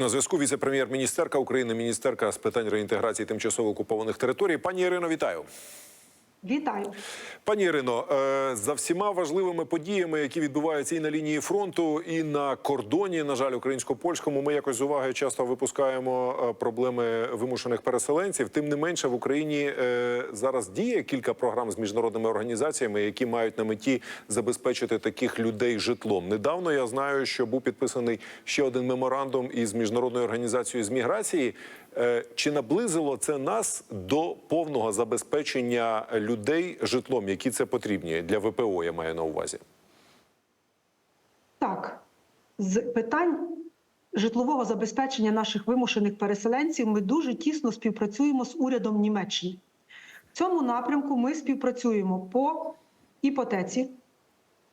На зв'язку віце-прем'єр-міністерка України, міністерка з питань реінтеграції тимчасово окупованих територій. Пані Ірино, вітаю. Вітаю. Пані Ірино, е, за всіма важливими подіями, які відбуваються і на лінії фронту, і на кордоні, на жаль, українсько-польському, ми якось з уваги часто випускаємо е, проблеми вимушених переселенців. Тим не менше, в Україні е, зараз діє кілька програм з міжнародними організаціями, які мають на меті забезпечити таких людей житлом. Недавно я знаю, що був підписаний ще один меморандум із міжнародною організацією з міграції. Е, Чи наблизило це нас до повного забезпечення людей житлом, які це потрібні для ВПО? Я маю на увазі. Так, з питань житлового забезпечення наших вимушених переселенців ми дуже тісно співпрацюємо з урядом Німеччини. В цьому напрямку ми співпрацюємо по іпотеці,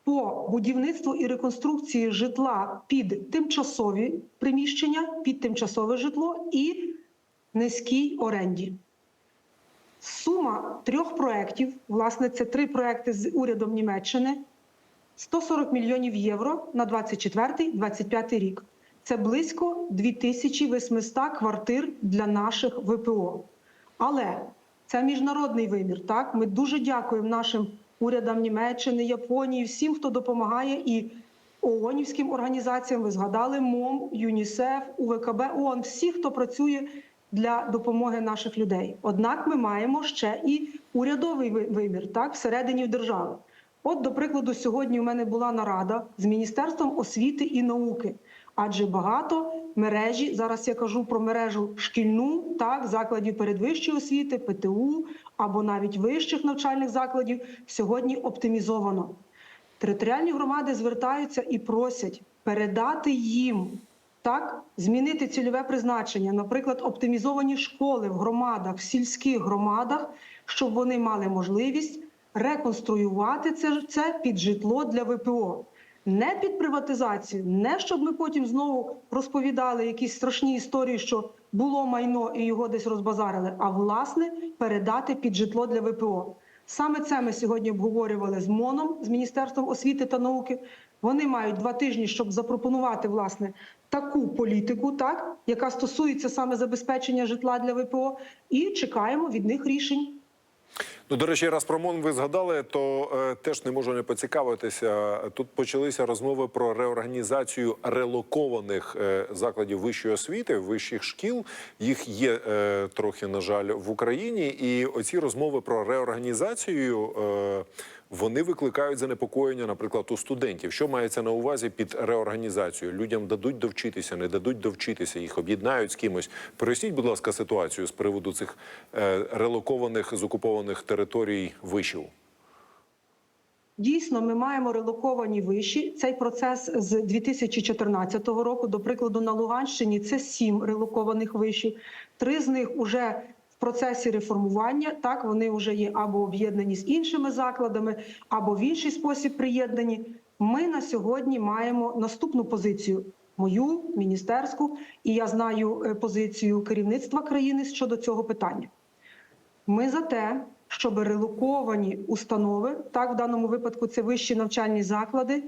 по будівництву і реконструкції житла під тимчасові приміщення, під тимчасове житло і низькій оренді. Сума трьох проєктів, власне, це три проекти з урядом Німеччини. 140 мільйонів євро на 24-25 рік. Це близько 2800 квартир для наших ВПО. Але це міжнародний вимір. Так, ми дуже дякуємо нашим урядам Німеччини, Японії, всім, хто допомагає, і ООНівським організаціям. Ви згадали МОМ, ЮНІСЕФ, УВКБ, ООН, всі, хто працює для допомоги наших людей. Однак ми маємо ще і урядовий ви- вимір, так, всередині держави. От, до прикладу, сьогодні у мене була нарада з Міністерством освіти і науки, адже багато мережі, зараз я кажу про мережу шкільну, так, закладів передвищої освіти, ПТУ або навіть вищих навчальних закладів сьогодні оптимізовано. Територіальні громади звертаються і просять передати їм так, змінити цільове призначення, наприклад, оптимізовані школи в громадах, в сільських громадах, щоб вони мали можливість реконструювати це, це під житло для ВПО. Не під приватизацію, не щоб ми потім знову розповідали якісь страшні історії, що було майно і його десь розбазарили, а власне передати під житло для ВПО. Саме це ми сьогодні обговорювали з МОНом, з Міністерством освіти та науки. Вони мають два тижні, щоб запропонувати власне таку політику, так яка стосується саме забезпечення житла для ВПО, і чекаємо від них рішень. Ну, до речі, раз про МОН ви згадали, то е, теж не можу не поцікавитися. Тут почалися розмови про реорганізацію релокованих е, закладів вищої освіти, вищих шкіл. Їх є е, трохи, на жаль, в Україні. І оці розмови про реорганізацію. Е, вони викликають занепокоєння, наприклад, у студентів. Що мається на увазі під реорганізацією? Людям дадуть довчитися, не дадуть довчитися, їх об'єднають з кимось. Поясніть, будь ласка, ситуацію з приводу цих е, релокованих з окупованих територій вишів. Дійсно, ми маємо релоковані виші. Цей процес з 2014 року, до прикладу, на Луганщині це сім релокованих вишів. Три з них уже процесі реформування. Так вони вже є або об'єднані з іншими закладами, або в інший спосіб приєднані. Ми на сьогодні маємо наступну позицію. Мою міністерську, і я знаю е, позицію керівництва країни щодо цього питання. Ми за те, щоб релоковані установи, так в даному випадку це вищі навчальні заклади,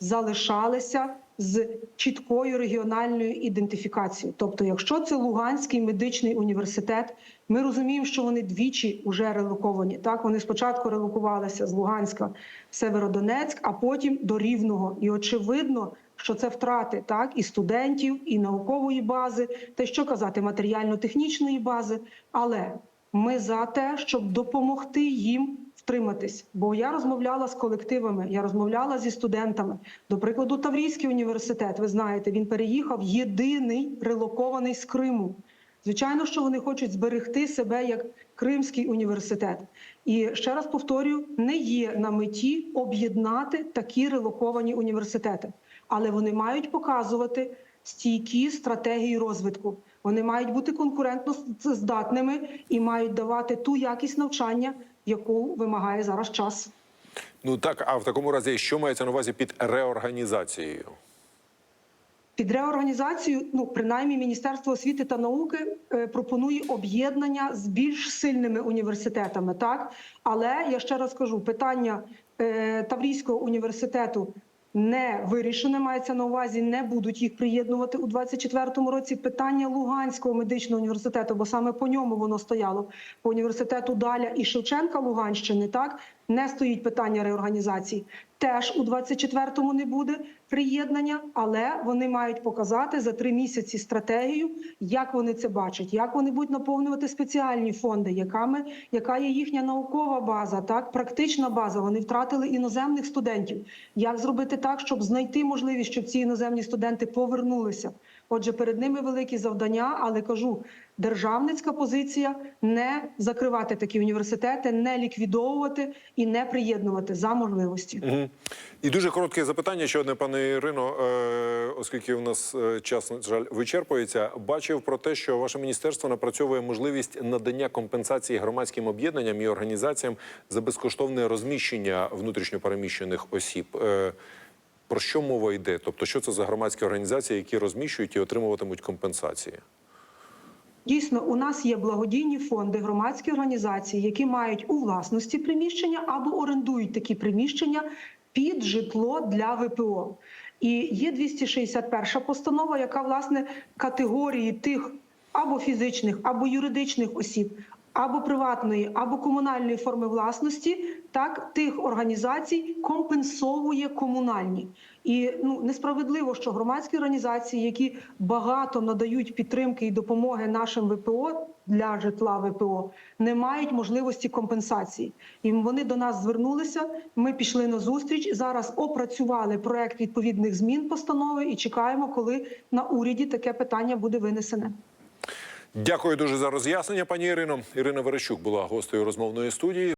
залишалися з чіткою регіональною ідентифікацією. Тобто, якщо це Луганський медичний університет, ми розуміємо, що вони двічі вже релоковані. Так вони спочатку релокувалися з Луганська в Северодонецьк, а потім до Рівного. І очевидно, що це втрати так і студентів, і наукової бази, та що казати, матеріально-технічної бази. Але ми за те, щоб допомогти їм втриматись. Бо я розмовляла з колективами, я розмовляла зі студентами. До прикладу, Таврійський університет, ви знаєте, він переїхав єдиний релокований з Криму. Звичайно, що вони хочуть зберегти себе як Кримський університет. І ще раз повторюю, не є на меті об'єднати такі релоковані університети, але вони мають показувати стійкі стратегії розвитку. Вони мають бути конкурентно здатними і мають давати ту якість навчання, яку вимагає зараз час. Ну так, а в такому разі, що мається на увазі під реорганізацією? Під реорганізацію, ну принаймні, Міністерство освіти та науки е, пропонує об'єднання з більш сильними університетами. Так, але я ще раз кажу, питання е, Таврійського університету не вирішене. Мається на увазі, не будуть їх приєднувати у 24-му році. Питання Луганського медичного університету, бо саме по ньому воно стояло по університету Даля і Шевченка Луганщини. Так не стоїть питання реорганізації. Теж у 24-му не буде приєднання, але вони мають показати за три місяці стратегію, як вони це бачать, як вони будуть наповнювати спеціальні фонди, яками яка є їхня наукова база, так практична база. Вони втратили іноземних студентів. Як зробити так, щоб знайти можливість, щоб ці іноземні студенти повернулися? Отже, перед ними великі завдання, але кажу, державницька позиція не закривати такі університети, не ліквідовувати і не приєднувати за можливості. Мгм. І дуже коротке запитання, ще одне, пане Ірино, е, оскільки у нас е, час, на жаль, вичерпується. Бачив про те, що ваше міністерство напрацьовує можливість надання компенсації громадським об'єднанням і організаціям за безкоштовне розміщення внутрішньопереміщених осіб. Про що мова йде? Тобто, що це за громадські організації, які розміщують і отримуватимуть компенсації? Дійсно, у нас є благодійні фонди, громадські організації, які мають у власності приміщення або орендують такі приміщення під житло для ВПО. І є 261 постанова, яка власне категорії тих або фізичних, або юридичних осіб, або приватної, або комунальної форми власності, так тих організацій компенсовує комунальні. І ну несправедливо, що громадські організації, які багато надають підтримки і допомоги нашим ВПО для житла ВПО, не мають можливості компенсації. І вони до нас звернулися. Ми пішли на зустріч. Зараз опрацювали проект відповідних змін постанови і чекаємо, коли на уряді таке питання буде винесене. Дякую дуже за роз'яснення, пані Ірино. Ірина Верещук була гостею розмовної студії.